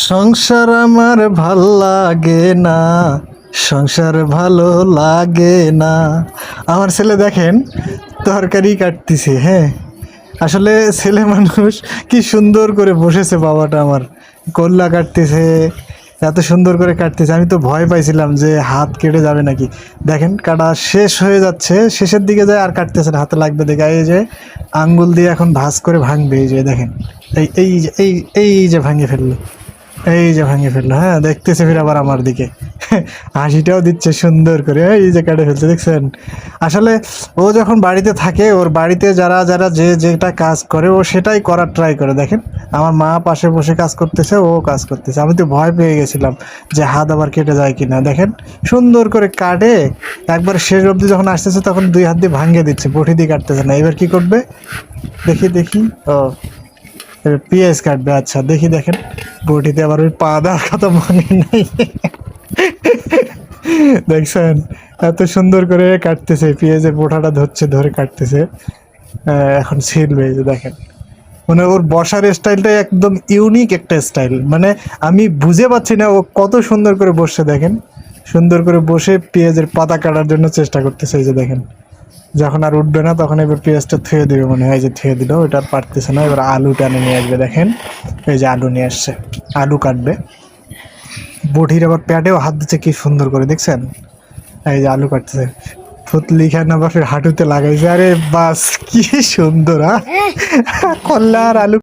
সংসার আমার ভালো লাগে না, সংসার ভালো লাগে না। আমার ছেলে দেখেন, তরকারি কাটতেছে হ্যাঁ। আসলে ছেলে মানুষ কি সুন্দর করে বসেছে বাবাটা আমার। কল্লা কাটতেছে, এত সুন্দর করে কাটতেছে। আমি তো ভয় পাইছিলাম যে হাত কেটে যাবে নাকি। দেখেন, কাটা শেষ হয়ে যাচ্ছে, শেষের দিকে যায় আর কাটতেছে না, হাতে লাগবে দেখে। এই যে আঙ্গুল দিয়ে এখন ভাঁজ করে ভাঙবে, এই যে দেখেন। এই এই এই এই যে ভাঙে ফেলল। এই যে ভাঙে ফেলল হ্যাঁ দেখতেছে ফির আবার আমার দিকে। হাসিটাও দিচ্ছে সুন্দর করে, এই যে কাটে ফেলছে, দেখছেন? আসলে ও যখন বাড়িতে থাকে, ওর বাড়িতে যারা যারা যে, যেটা কাজ করে, ও সেটাই করার ট্রাই করে, দেখেন? আমার মা পাশে বসে কাজ করতেছে, ও কাজ করতেছে। আমি তো ভয় পেয়ে গেছিলাম যে হাত আবার কেটে যায় কি না দেখেন? সুন্দর করে কাটে, একবার শেষ অবধি যখন আসতেছে, তখন দুই হাত দিয়ে ভাঙিয়ে দিচ্ছে বটি দিয়ে কাটতেছে না। এবার কি করবে? দেখি দেখি, ও পেঁয়াজ কাটবে আচ্ছা দেখি দেখেন। বটিতে আবার ওই পা দেওয়ার কথা মনে নেই। দেখছেন, এত সুন্দর করে কাটতেছে পেঁয়াজের বোটাটা ধরছে, ধরে কাটতেছে। এখন এই যে দেখেন। মানে ওর বসার স্টাইলটা একদম ইউনিক একটা স্টাইল মানে আমি বুঝে পাচ্ছি না, ও কত সুন্দর করে বসছে, দেখেন। সুন্দর করে বসে পেঁয়াজের পাতা কাটার জন্য চেষ্টা করতেছে, এই যে দেখেন। যখন আর উঠবে না তখন এবার পেঁয়াজটা থুয়ে দেবে মনে হয় যে থুয়ে দিল ওটা আর পারতেছে না। এবার আলু টানে নিয়ে আসবে দেখেন। এই যে আলু নিয়ে আসছে আলু কাটবে। বটির আবার প্যাটেও হাত দিচ্ছে কি সুন্দর করে দেখছেন? এই যে আলু কাটতেছে। ফুতলি খান আবার ফের হাঁটুতে লাগাইছে আরে বাস কি সুন্দর হ্যাঁ আর আলু